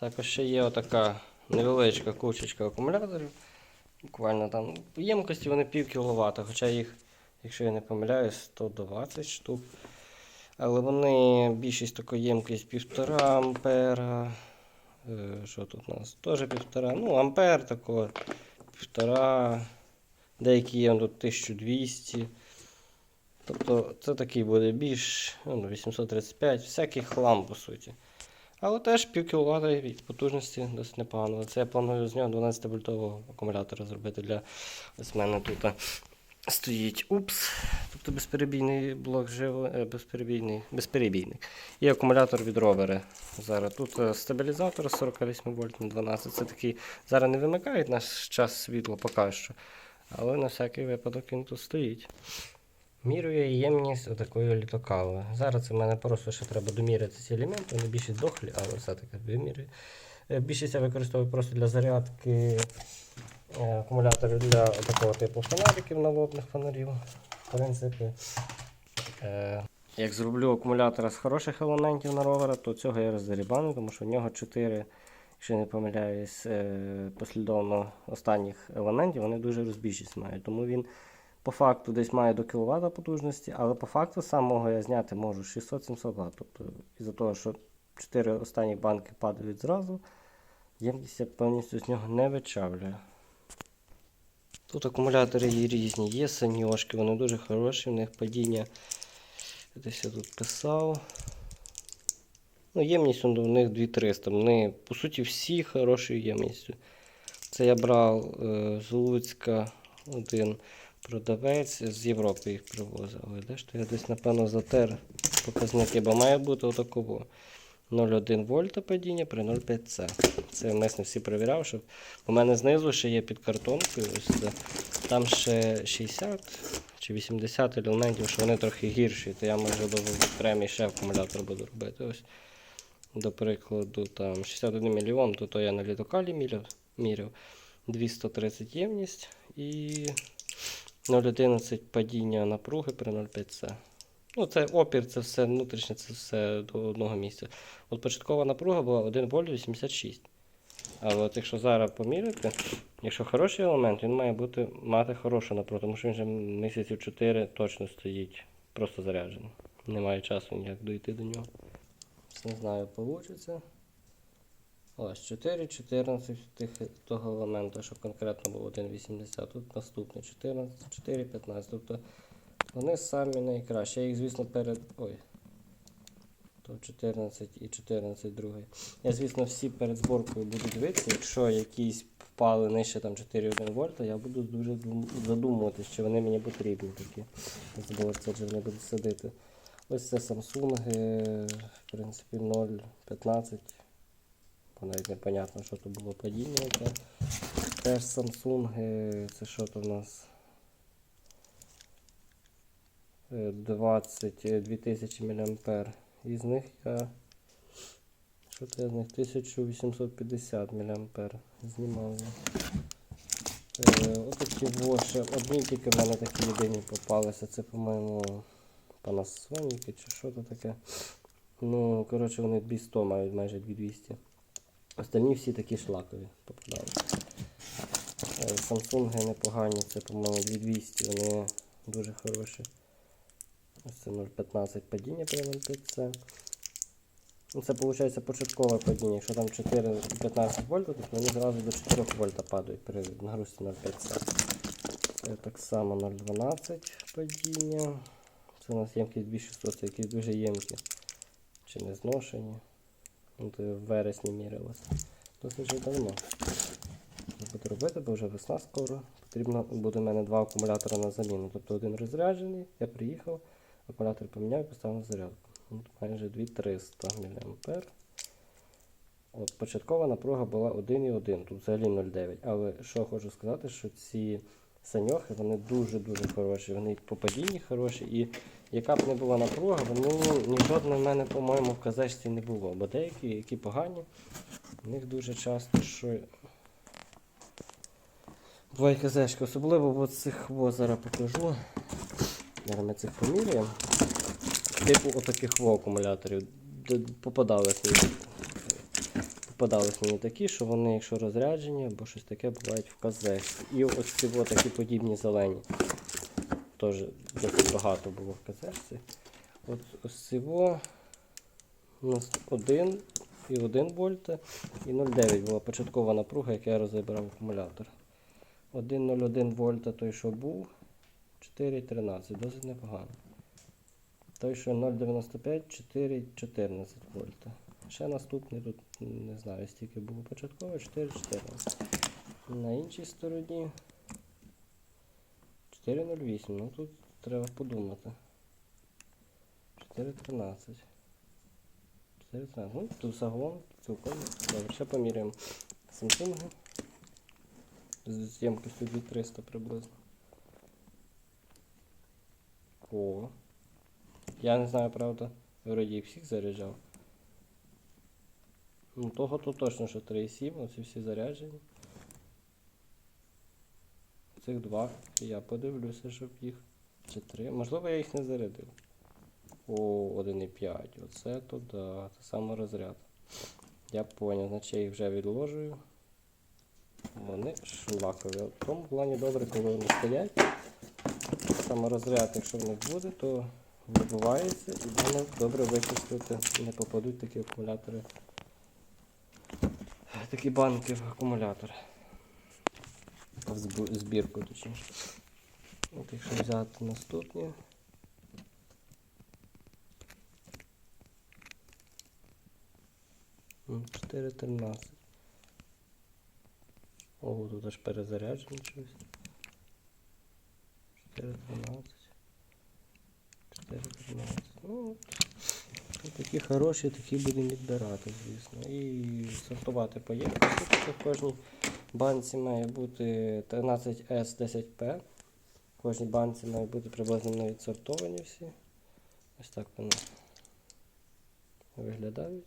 Також ще є отака невеличка кучечка акумуляторів. Буквально там ємкості вони пів кіловата, хоча їх, якщо я не помиляюсь, 120 штук. Але вони більшість такої ємкість 1,5 ампера. Е, Що тут у нас? Теж 1,5. Ну, ампер такого 1,5. Деякі є тут 1200. Тобто це такий буде більш ну, 835, всякий хлам по суті. Але теж пів кіловата від потужності досить непогано. Це я планую з нього 12 вольтового акумулятора зробити для ось мене тут стоїть УПС, тобто безперебійний блок живо, е, безперебійний, безперебійний. І акумулятор від ровера. Зараз тут е, стабілізатор 48 вольт на 12. Це такий, зараз не вимикають наш час світло поки що. Але на всякий випадок він тут стоїть. Мірює ємність отакої літокави. Зараз в мене просто ще треба доміряти ці елементи, вони більше дохлі, але все-таки вимірюю. Е, Більшість я використовую просто для зарядки е, акумуляторів для такого типу фонариків налобних фонарів. В принципі, е, як зроблю акумулятора з хороших елементів на ровера, то цього я роздерібану, тому що в нього 4, якщо не помиляюсь, послідовно останніх елементів, вони дуже розбіжність мають. Тому він по факту десь має до кВт потужності, але по факту самого я зняти можу 600-700 Вт. Тобто, із-за того, що 4 останні банки падають зразу, ємність я повністю з нього не вичавлюю. Тут акумулятори є різні, є саньошки, вони дуже хороші, в них падіння. Десь я тут писав. Ну, ємність у них 2300. Вони, по суті, всі хорошою ємністю. Це я брав е, з Луцька один продавець з Європи їх привозив. Але де ж то я десь, напевно, затер показники, бо має бути отаково. 0,1 вольта падіння при 0,5 С. Це мисне всі перевіряв, щоб у мене знизу ще є під картонкою. Ось це. Там ще 60 чи 80 елементів, що вони трохи гірші, то я може до окремий ще акумулятор буду робити. Ось, до прикладу, там 61 мільйон, то, то я на літокалі міряв 230 ємність і 0,11 падіння напруги при 0,5 С. Ну, це опір, це все внутрішнє, це все до одного місця. От початкова напруга була 1 вольт 86. Але от якщо зараз поміряти, якщо хороший елемент, він має бути, мати хорошу напругу, тому що він вже місяців 4 точно стоїть, просто заряджений. Немає часу ніяк дойти до нього. Не знаю, вийде. Ось 4, 14 тих, того елемента, що конкретно був 1,80. Тут наступний 14, 4, 15. Тобто вони самі найкращі. Я їх, звісно, перед. Ой. То 14 і 14 другий. Я, звісно, всі перед зборкою буду дивитися. Якщо якісь впали нижче там 4,1 вольта, я буду дуже дум- задумуватися, чи вони мені потрібні такі зборці, чи вони будуть садити. Ось це Samsung, е, в принципі, 0,15. Бо навіть непонятно, що то було падіння. яке. Теж Samsung, е, це що то в нас? Е, 22 тисячі мА. Із них я. Що то я з них 1850 мА знімав. Е, Отакі во одні тільки в мене такі єдині попалися. Це, по-моєму, Panasonic чи що то таке. Ну, коротше, вони 200 мають майже 2200. Остальні всі такі шлакові попадали. Е, Samsung непогані, це, по-моєму, 2200, вони дуже хороші. Ось це 0,15 падіння при 0,5C. Ну, Це виходить початкове падіння. Якщо там 4,15 вольта, то вони зразу до 4 вольта падають при нагрузці 0,5C. Так само 0,12 падіння. Це у нас ємкість 2600, це якісь дуже ємкі. Чи не зношені. Ну, в вересні мірилося. Досить вже давно. Я буду робити, бо вже весна скоро. Потрібно буде в мене два акумулятора на заміну. Тобто один розряджений, я приїхав, акумулятор поміняв і поставив зарядку. От майже 2300 мА. От початкова напруга була 1,1, тут взагалі 0,9. Але що хочу сказати, що ці саньохи вони дуже-дуже хороші. Вони по падінні хороші, і яка б не була напруга, вони ні жодної в мене, по-моєму, в казачці не було. Бо деякі, які погані, в них дуже часто що. Буває казачки, особливо от цих во зараз покажу. Зараз ми цих поміряємо. Типу отаких во акумуляторів. Де попадалися. Попадались мені такі, що вони, якщо розряджені або щось таке, бувають в казах. І ось ці от такі подібні зелені. Теж досить багато було в казешці. От ось цього у нас 1 і 1 вольта і 0,9 була початкова напруга, яка я розібрав акумулятор. 1,01 вольта той, що був, 4,13, досить непогано. Той, що 0,95, 4,14 вольта. Ще наступний тут не знаю, стільки було початково, 4,14. На іншій стороні 4,08. Ну тут треба подумати. 4,13. 4,13. Ну, тут загалом цілком. Добре, ще поміряємо Samsung. З ємкістю 2300 приблизно. О. Я не знаю, правда, вроді їх всіх заряджав. Ну, того то точно, що 3,7, оці всі заряджені. Цих два. Я подивлюся, щоб їх. Чи три. Можливо, я їх не зарядив. О, 1,5. Оце то да. Це саморозряд. Я поняв, значить я їх вже відложую. Вони шлакові. В тому плані добре, коли вони стоять. Саморозряд, якщо в них буде, то вибивається і можна добре вичислити. Не попадуть такі акумулятори. Такі банки в акумулятор. В збірку точніше. От якщо взяти наступні. М, 4.13. Ого, тут аж перезаряджено щось. 4.13. 4.13. Ну, такі хороші, такі будемо відбирати, звісно. І сортувати по ємкості. В кожній банці має бути 13S10P. В кожній банці має бути приблизно навіть відсортовані всі. Ось так вони виглядають.